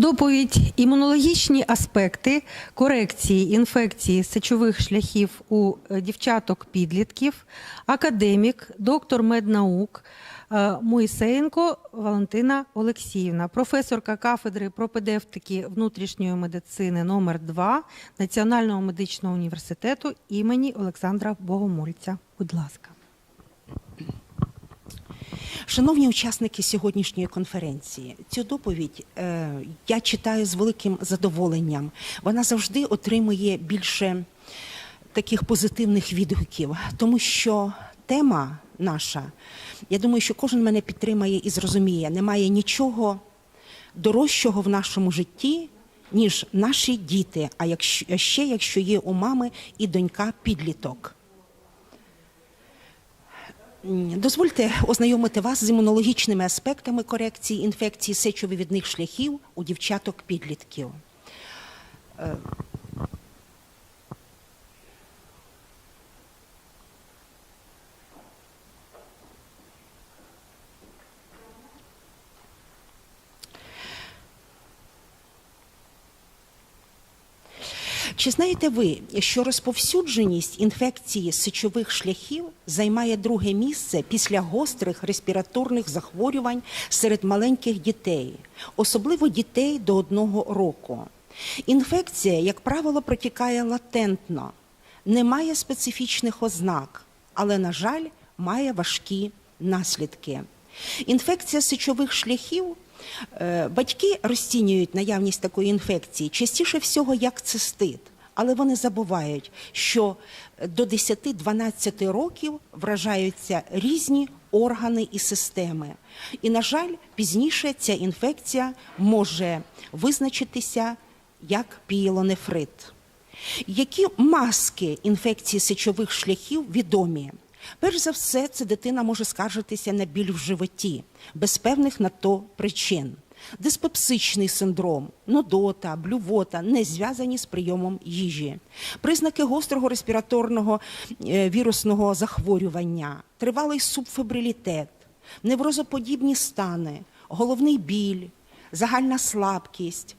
Доповідь імунологічні аспекти корекції інфекції сечових шляхів у е, дівчаток-підлітків, академік, доктор меднаук е, Моїсеєнко Валентина Олексіївна, професорка кафедри пропедевтики внутрішньої медицини номер 2 Національного медичного університету імені Олександра Богомольця. Будь ласка. Шановні учасники сьогоднішньої конференції, цю доповідь е, я читаю з великим задоволенням. Вона завжди отримує більше таких позитивних відгуків, тому що тема наша, я думаю, що кожен мене підтримає і зрозуміє, немає нічого дорожчого в нашому житті, ніж наші діти, а якщо, ще якщо є у мами і донька підліток. Дозвольте ознайомити вас з імунологічними аспектами корекції інфекції сечовивідних шляхів у дівчаток-підлітків. Е, Чи знаєте ви, що розповсюдженість інфекції сечових шляхів займає друге місце після гострих респіраторних захворювань серед маленьких дітей, особливо дітей до одного року? Інфекція, як правило, протікає латентно, не має специфічних ознак, але, на жаль, має важкі наслідки. Інфекція сечових шляхів Батьки розцінюють наявність такої інфекції частіше всього як цистит, але вони забувають, що до 10-12 років вражаються різні органи і системи. І, на жаль, пізніше ця інфекція може визначитися як пієлонефрит. Які маски інфекції сечових шляхів відомі? Перш за все, це дитина може скаржитися на біль в животі без певних на то причин. Диспепсичний синдром, нудота, блювота не зв'язані з прийомом їжі, признаки гострого респіраторного е, вірусного захворювання, тривалий субфебрилітет, неврозоподібні стани, головний біль, загальна слабкість,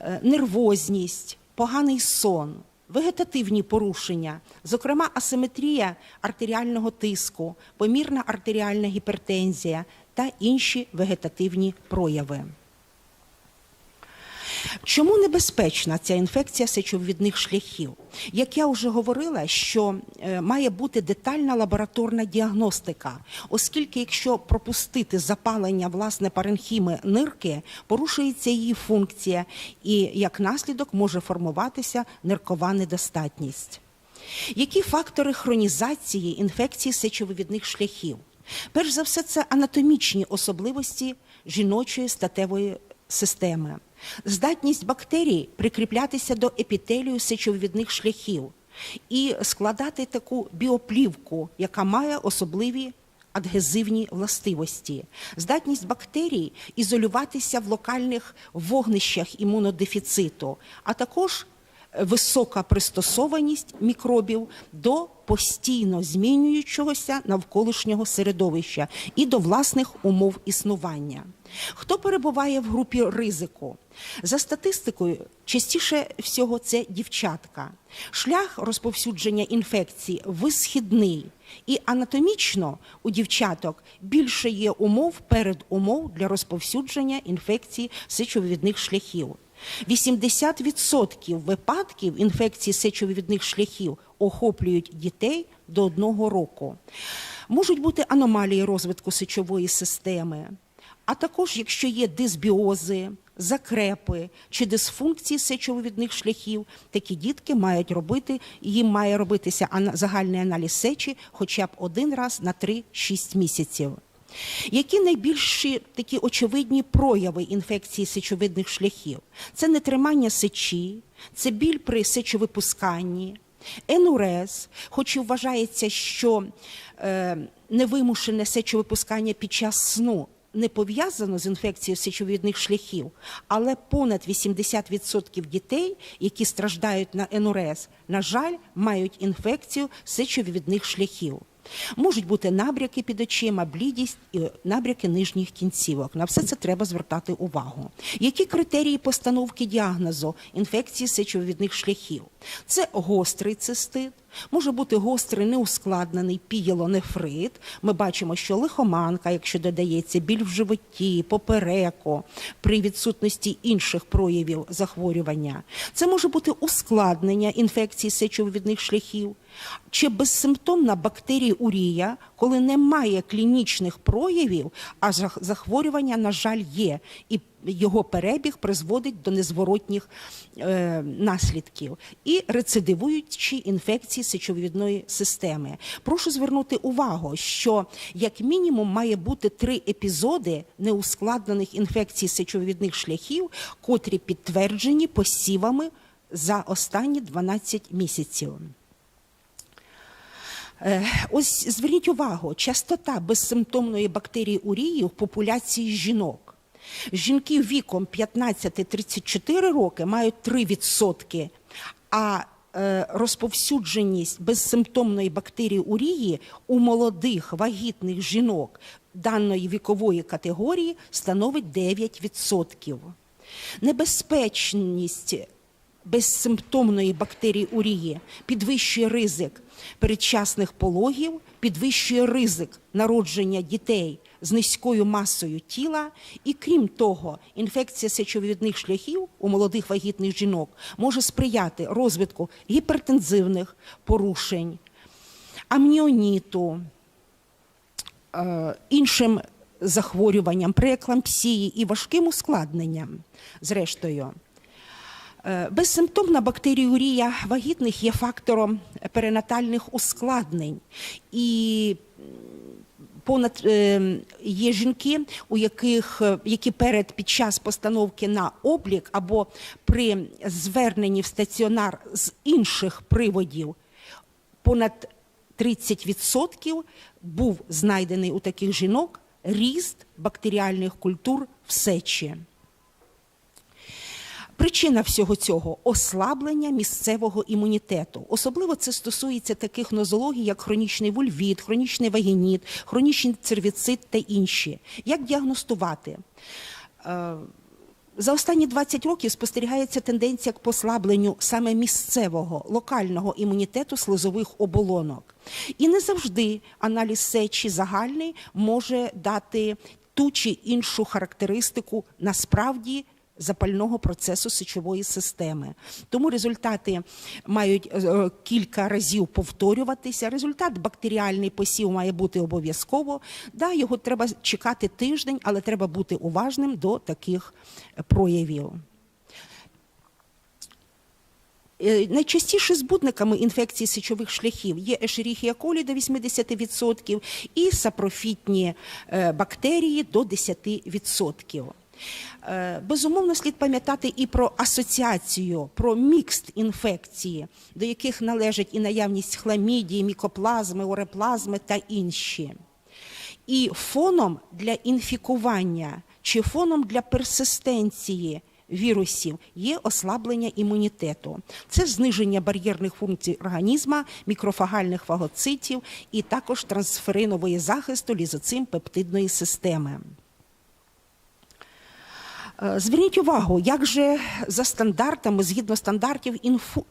е, нервозність, поганий сон, вегетативні порушення, зокрема асиметрія артеріального тиску, помірна артеріальна гіпертензія та інші вегетативні прояви. Чому небезпечна ця інфекція сечовідних шляхів? Як я вже говорила, що е, має бути детальна лабораторна діагностика, оскільки, якщо пропустити запалення власне паренхіми нирки, порушується її функція, і як наслідок може формуватися ниркова недостатність. Які фактори хронізації інфекції сечовивідних шляхів? Перш за все, це анатомічні особливості жіночої статевої системи, здатність бактерій прикріплятися до епітелію сечовідних шляхів і складати таку біоплівку, яка має особливі адгезивні властивості, здатність бактерій ізолюватися в локальних вогнищах імунодефіциту, а також висока пристосованість мікробів до постійно змінюючогося навколишнього середовища і до власних умов існування. Хто перебуває в групі ризику? За статистикою, частіше всього це дівчатка. Шлях розповсюдження інфекції висхідний, і анатомічно у дівчаток більше є умов передумов для розповсюдження інфекції сечовивідних шляхів. 80% випадків інфекції сечовивідних шляхів охоплюють дітей до одного року. Можуть бути аномалії розвитку сечової системи, а також якщо є дисбіози, закрепи чи дисфункції сечовивідних шляхів, такі дітки мають робити, їм має робитися загальний аналіз сечі хоча б один раз на 3-6 місяців. Які найбільші такі очевидні прояви інфекції сечовидних шляхів? Це нетримання сечі, це біль при сечовипусканні, енурез, хоч і вважається, що е, невимушене сечовипускання під час сну не пов'язано з інфекцією сечовідних шляхів, але понад 80% дітей, які страждають на енурез, на жаль, мають інфекцію сечовідних шляхів. Можуть бути набряки під очима, блідість і набряки нижніх кінцівок. На все це треба звертати увагу. Які критерії постановки діагнозу інфекції сечовідних шляхів? Це гострий цистит, може бути гострий неускладнений пієлонефрит. Ми бачимо, що лихоманка, якщо додається біль в животі, попереку, при відсутності інших проявів захворювання. Це може бути ускладнення інфекції сечовідних шляхів чи безсимптомна бактеріурія, коли немає клінічних проявів, а захворювання, на жаль, є. І його перебіг призводить до незворотніх е, наслідків і рецидивуючі інфекції сечовідної системи. Прошу звернути увагу, що як мінімум має бути три епізоди неускладнених інфекцій сечовідних шляхів, котрі підтверджені посівами за останні 12 місяців. Е, Ось зверніть увагу, частота безсимптомної бактеріурії в популяції жінок. Жінки віком 15-34 роки мають 3%, а е, розповсюдженість безсимптомної бактерії урії у молодих вагітних жінок даної вікової категорії становить 9%. Небезпечність безсимптомної бактеріурії підвищує ризик передчасних пологів, підвищує ризик народження дітей з низькою масою тіла, і крім того, інфекція сечовідних шляхів у молодих вагітних жінок може сприяти розвитку гіпертензивних порушень, амніоніту, е, іншим захворюванням, прееклампсії і важким ускладненням. Зрештою, Безсимптомна бактеріурія вагітних є фактором перинатальних ускладнень. І понад е, є жінки, у яких е, які перед під час постановки на облік або при зверненні в стаціонар з інших приводів понад 30% був знайдений у таких жінок ріст бактеріальних культур в сечі. Причина всього цього ослаблення місцевого імунітету. Особливо це стосується таких нозологій, як хронічний вульвіт, хронічний вагініт, хронічний цервіцит та інші. Як діагностувати? Е, За останні 20 років спостерігається тенденція к послабленню саме місцевого локального імунітету слизових оболонок. І не завжди аналіз сечі загальний може дати ту чи іншу характеристику насправді запального процесу сечової системи. Тому результати мають е, кілька разів повторюватися. Результат бактеріальний посів має бути обов'язково. Да, його треба чекати тиждень, але треба бути уважним до таких е, проявів. Е, Найчастіше збудниками інфекції сечових шляхів є Escherichia coli до 80% і сапрофітні бактерії до 10%. Е, Безумовно, слід пам'ятати і про асоціацію, про мікст інфекції, до яких належить і наявність хламідії, мікоплазми, ореплазми та інші. І фоном для інфікування чи фоном для персистенції вірусів є ослаблення імунітету. Це зниження бар'єрних функцій організма, мікрофагальних фагоцитів і також трансферинової захисту лізоцим пептидної системи. Е, Зверніть увагу, як же за стандартами, згідно стандартів, інфу,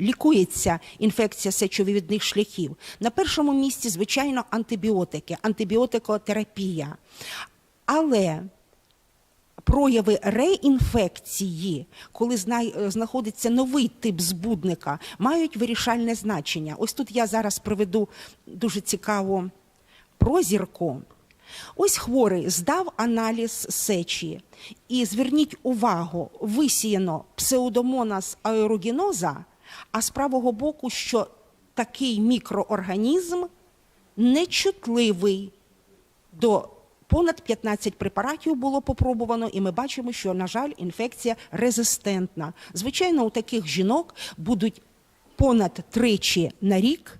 лікується інфекція сечовивідних шляхів. На першому місці, звичайно, антибіотики, антибіотикотерапія. Але прояви реінфекції, коли е, знаходиться новий тип збудника, мають вирішальне значення. Ось тут я зараз приведу дуже цікаву прозірку. Ось хворий здав аналіз сечі. І зверніть увагу, висіяно псеудомонас аерогеноза, а з правого боку, що такий мікроорганізм нечутливий до понад 15 препаратів було попробувано, і ми бачимо, що, на жаль, інфекція резистентна. Звичайно, у таких жінок будуть понад тричі на рік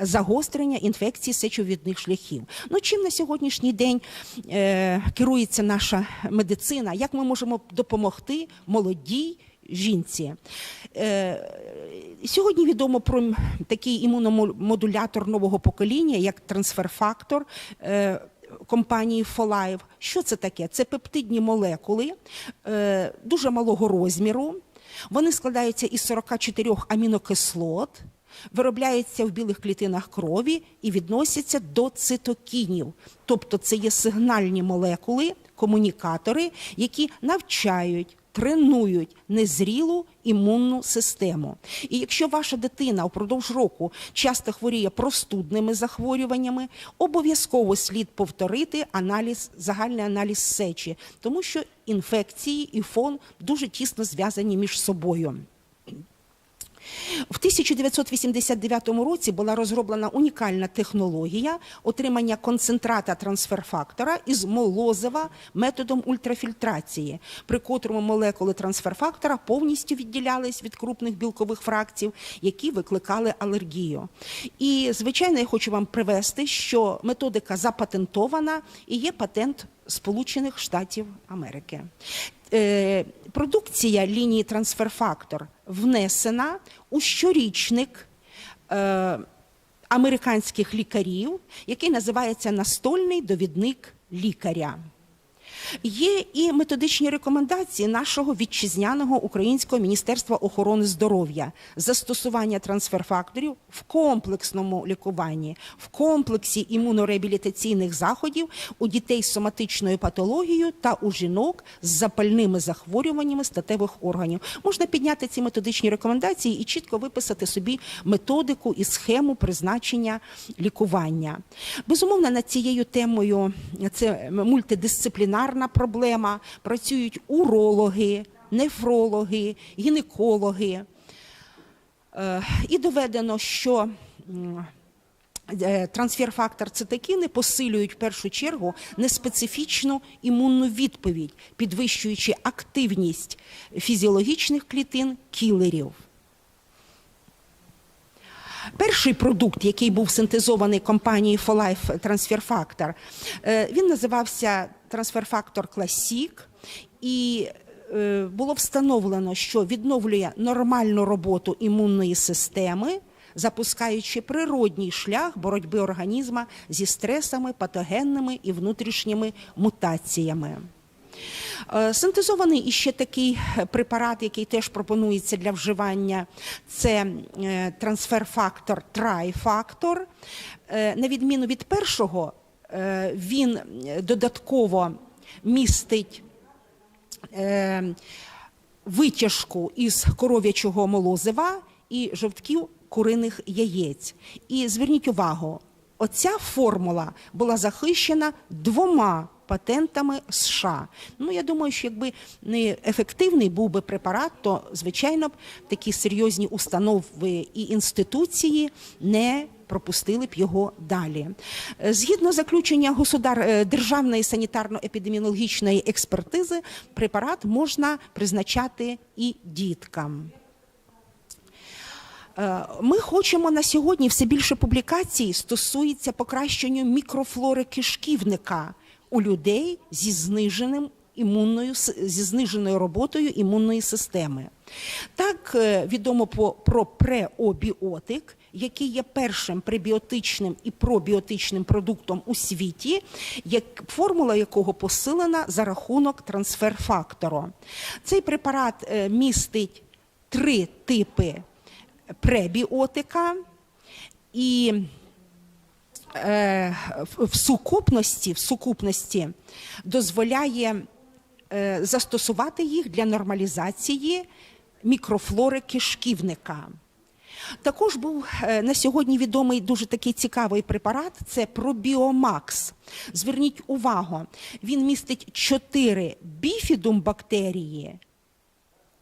загострення інфекції сечовідних шляхів. Ну чим на сьогоднішній день е, керується наша медицина? Як ми можемо допомогти молодій жінці. Е, Сьогодні відомо про такий імуномодулятор нового покоління, як трансфер-фактор. е, Компанії Folive. Що це таке? Це пептидні молекули е, дуже малого розміру. Вони складаються із 44 амінокислот, виробляються в білих клітинах крові і відносяться до цитокінів. Тобто це є сигнальні молекули, комунікатори, які навчають. Тренують незрілу імунну систему. І якщо ваша дитина впродовж року часто хворіє простудними захворюваннями, обов'язково слід повторити аналіз, загальний аналіз сечі, тому що інфекції і фон дуже тісно зв'язані між собою. В 1989 році була розроблена унікальна технологія отримання концентрата трансферфактора із молозива методом ультрафільтрації, при котрому молекули трансферфактора повністю відділялись від крупних білкових фракцій, які викликали алергію. І звичайно, я хочу вам привести, що методика запатентована і є патент Сполучених Штатів Америки. Е, Продукція лінії трансферфактор внесена у щорічник е, американських лікарів, який називається Настольний довідник лікаря. Є і методичні рекомендації нашого вітчизняного українського міністерства охорони здоров'я застосування трансферфакторів в комплексному лікуванні, в комплексі імунореабілітаційних заходів у дітей з соматичною патологією та у жінок з запальними захворюваннями статевих органів. Можна підняти ці методичні рекомендації і чітко виписати собі методику і схему призначення лікування. Безумовно, над цією темою це мультидисциплінарна проблема. Працюють урологи, нефрологи, гінекологи. Е, І доведено, що е, трансфер-фактор цитокіни посилюють в першу чергу неспецифічну імунну відповідь, підвищуючи активність фізіологічних клітин кілерів. Перший продукт, який був синтезований компанією For Life Transfer Factor, е, він називався Factor Classic, і е, було встановлено, що відновлює нормальну роботу імунної системи, запускаючи природній шлях боротьби організма зі стресами, патогенними і внутрішніми мутаціями. Е, Синтезований іще такий препарат, який теж пропонується для вживання, це е, трансфер-фактор трайфактор. На відміну від першого, він е, додатково містить е, витяжку із коров'ячого молозива і жовтків куриних яєць. І зверніть увагу, оця формула була захищена двома патентами США. Ну, я думаю, що якби не ефективний був би препарат, то звичайно б такі серйозні установи і інституції не пропустили б його далі. Е, Згідно заключення государ... е, державної санітарно-епідеміологічної експертизи, препарат можна призначати і діткам. Е, Ми хочемо на сьогодні все більше публікацій стосується покращення мікрофлори кишківника у людей зі зниженим імунною зі зниженою роботою імунної системи. Так відомо по- про преобіотик, який є першим пребіотичним і пробіотичним продуктом у світі, формула якого посилена за рахунок трансфер-фактору. Цей препарат е, містить три типи пребіотика і е, в- в сукупності, в сукупності дозволяє е, застосувати їх для нормалізації мікрофлори кишківника. Також був е, на сьогодні відомий дуже такий цікавий препарат це пробіомакс. Зверніть увагу, він містить 4 біфідум бактерії,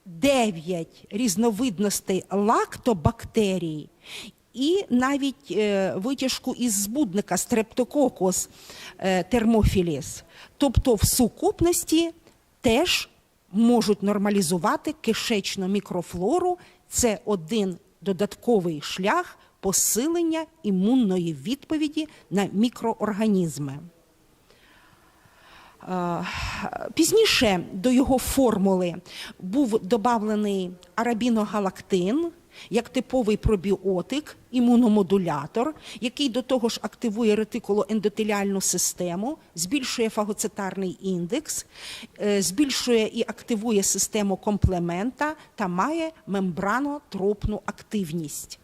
9 різновидностей лактобактерій і навіть е, витяжку із збудника стрептококос е, термофіліс. Тобто в сукупності теж можуть нормалізувати кишечну мікрофлору. Це один додатковий шлях посилення імунної відповіді на мікроорганізми. Е, Пізніше до його формули був додавлений арабіногалактин як типовий пробіотик, імуномодулятор, який до того ж активує ретикулоендотеліальну систему, збільшує фагоцитарний індекс, е, збільшує і активує систему комплемента та має мембранотропну активність.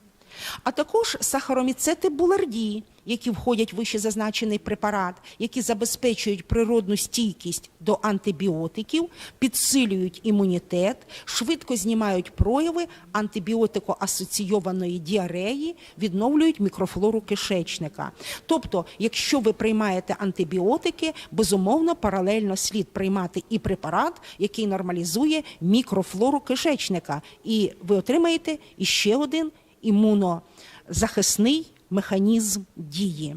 А також сахароміцети буларді, які входять в вище зазначений препарат, які забезпечують природну стійкість до антибіотиків, підсилюють імунітет, швидко знімають прояви антибіотико-асоційованої діареї, відновлюють мікрофлору кишечника. Тобто, якщо ви приймаєте антибіотики, безумовно паралельно слід приймати і препарат, який нормалізує мікрофлору кишечника, і ви отримаєте іще один імунозахисний механізм дії.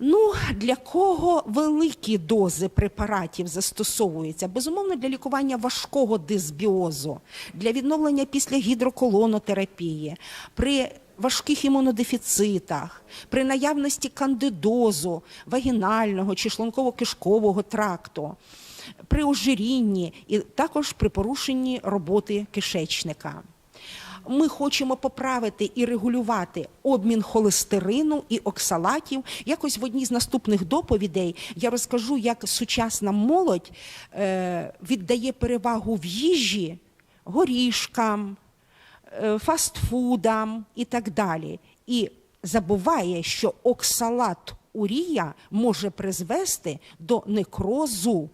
Ну, для кого великі дози препаратів застосовуються? Безумовно, для лікування важкого дисбіозу, для відновлення після гідроколонотерапії, при важких імунодефіцитах, при наявності кандидозу вагінального чи шлунково-кишкового тракту, при ожирінні і також при порушенні роботи кишечника ми хочемо поправити і регулювати обмін холестерину і оксалатів. Якось в одній з наступних доповідей я розкажу, як сучасна молодь е, віддає перевагу в їжі горішкам, е, фастфудам і так далі. І забуває, що оксалат урія може призвести до некрозу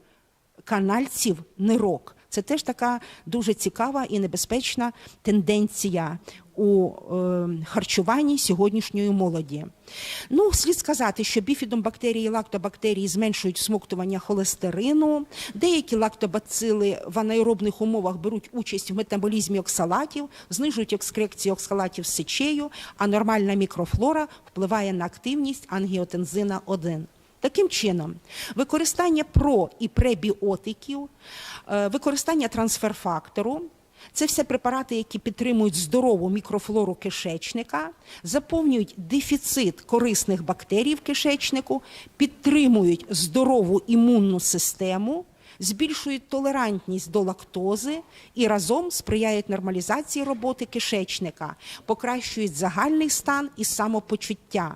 канальців нирок. Це теж така дуже цікава і небезпечна тенденція у е, харчуванні сьогоднішньої молоді. Ну, слід сказати, що біфідомбактерії і лактобактерії зменшують смоктування холестерину. Деякі лактобацили в анаеробних умовах беруть участь в метаболізмі оксалатів, знижують екскрекцію оксалатів з сечею, а нормальна мікрофлора впливає на активність ангіотензина 1. Таким чином, використання про і пребіотиків, е, використання трансферфактору це все препарати, які підтримують здорову мікрофлору кишечника, заповнюють дефіцит корисних бактерій в кишечнику, підтримують здорову імунну систему, збільшують толерантність до лактози і разом сприяють нормалізації роботи кишечника, покращують загальний стан і самопочуття.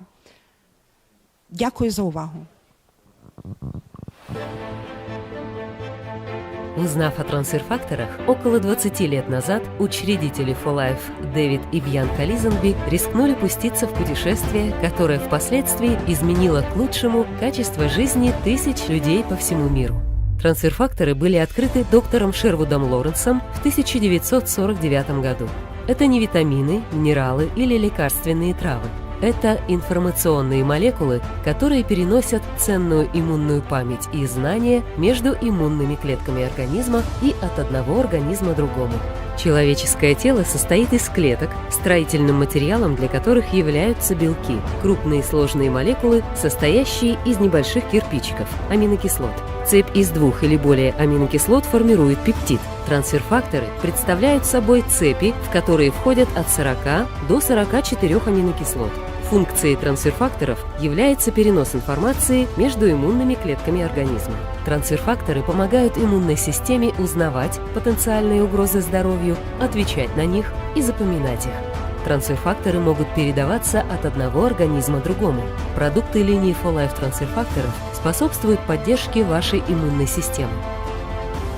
Дякую за увагу. Узнав о трансфер-факторах, около 20 лет назад учредители For Life Дэвид и Бьянка Лизенби рискнули пуститься в путешествие, которое впоследствии изменило к лучшему качество жизни тысяч людей по всему миру. Трансфер-факторы были открыты доктором Шервудом Лоренсом в 1949 году. Это не витамины, минералы или лекарственные травы. Это информационные молекулы, которые переносят ценную иммунную память и знания между иммунными клетками организма и от одного организма другому. Человеческое тело состоит из клеток, строительным материалом для которых являются белки, крупные сложные молекулы, состоящие из небольших кирпичиков, аминокислот. Цепь из двух или более аминокислот формирует пептид. Трансферфакторы представляют собой цепи, в которые входят от 40 до 44 аминокислот. Функцией трансферфакторов является перенос информации между иммунными клетками организма. Трансферфакторы помогают иммунной системе узнавать потенциальные угрозы здоровью, отвечать на них и запоминать их. Трансферфакторы могут передаваться от одного организма другому. Продукты линии Life трансферфакторов способствуют поддержке вашей иммунной системы.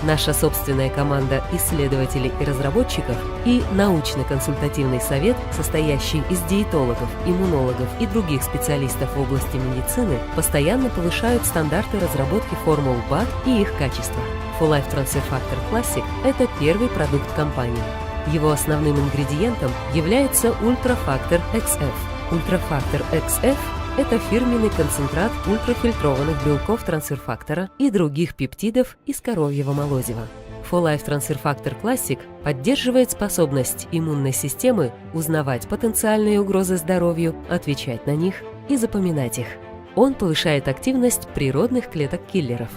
Наша собственная команда исследователей и разработчиков и научно-консультативный совет, состоящий из диетологов, иммунологов и других специалистов в области медицины, постоянно повышают стандарты разработки формул БАД и их качества. For Life Transfer Factor Classic – это первый продукт компании. Его основным ингредиентом является ультрафактор XF. Ультрафактор XF это фирменный концентрат ультрафильтрованных белков трансферфактора и других пептидов из коровьего молозива. For Life Transfer Classic поддерживает способность иммунной системы узнавать потенциальные угрозы здоровью, отвечать на них и запоминать их. Он повышает активность природных клеток-киллеров.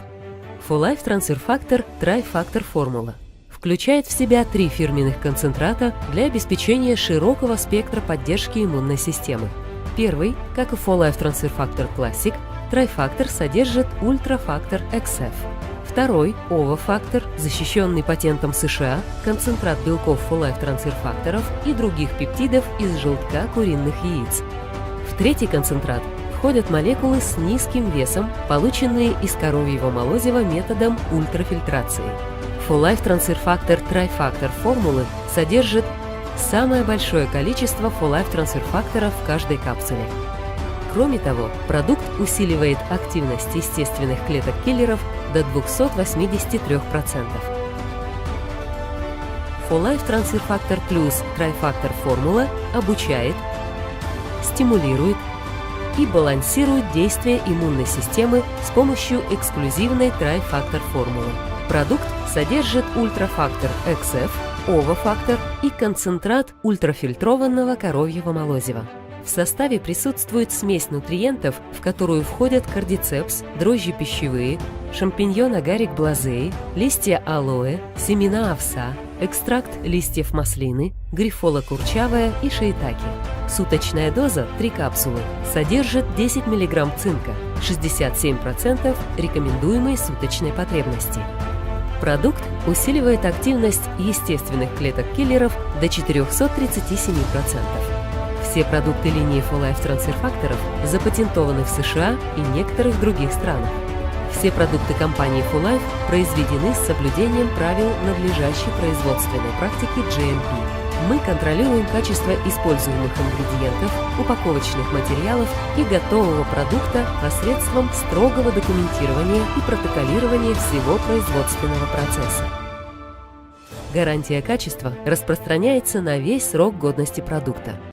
For Life Transfer Factor Trifactor формула включает в себя три фирменных концентрата для обеспечения широкого спектра поддержки иммунной системы – Первый, как и For Life Transfer Factor Classic, Трайфактор содержит ультрафактор XF. Второй – овофактор, защищенный патентом США, концентрат белков фолайф трансферфакторов и других пептидов из желтка куриных яиц. В третий концентрат входят молекулы с низким весом, полученные из коровьего молозива методом ультрафильтрации. Фолайф трансферфактор трайфактор формулы содержит самое большое количество фолайф трансферфакторов в каждой капсуле. Кроме того, продукт усиливает активность естественных клеток-киллеров до 283%. Фолайф трансферфактор плюс трайфактор формула обучает, стимулирует и балансирует действие иммунной системы с помощью эксклюзивной трайфактор формулы. Продукт содержит ультрафактор XF, овофактор и концентрат ультрафильтрованного коровьего молозива. В составе присутствует смесь нутриентов, в которую входят кардицепс, дрожжи пищевые, шампиньон агарик блазеи, листья алоэ, семена овса, экстракт листьев маслины, грифола курчавая и шейтаки. Суточная доза 3 капсулы содержит 10 мг цинка, 67% рекомендуемой суточной потребности. Продукт усиливает активность естественных клеток-киллеров до 437%. Все продукты линии For Life трансферфакторов запатентованы в США и некоторых других странах. Все продукты компании For Life произведены с соблюдением правил надлежащей производственной практики GMP. Мы контролируем качество используемых ингредиентов, упаковочных материалов и готового продукта посредством строгого документирования и протоколирования всего производственного процесса. Гарантия качества распространяется на весь срок годности продукта.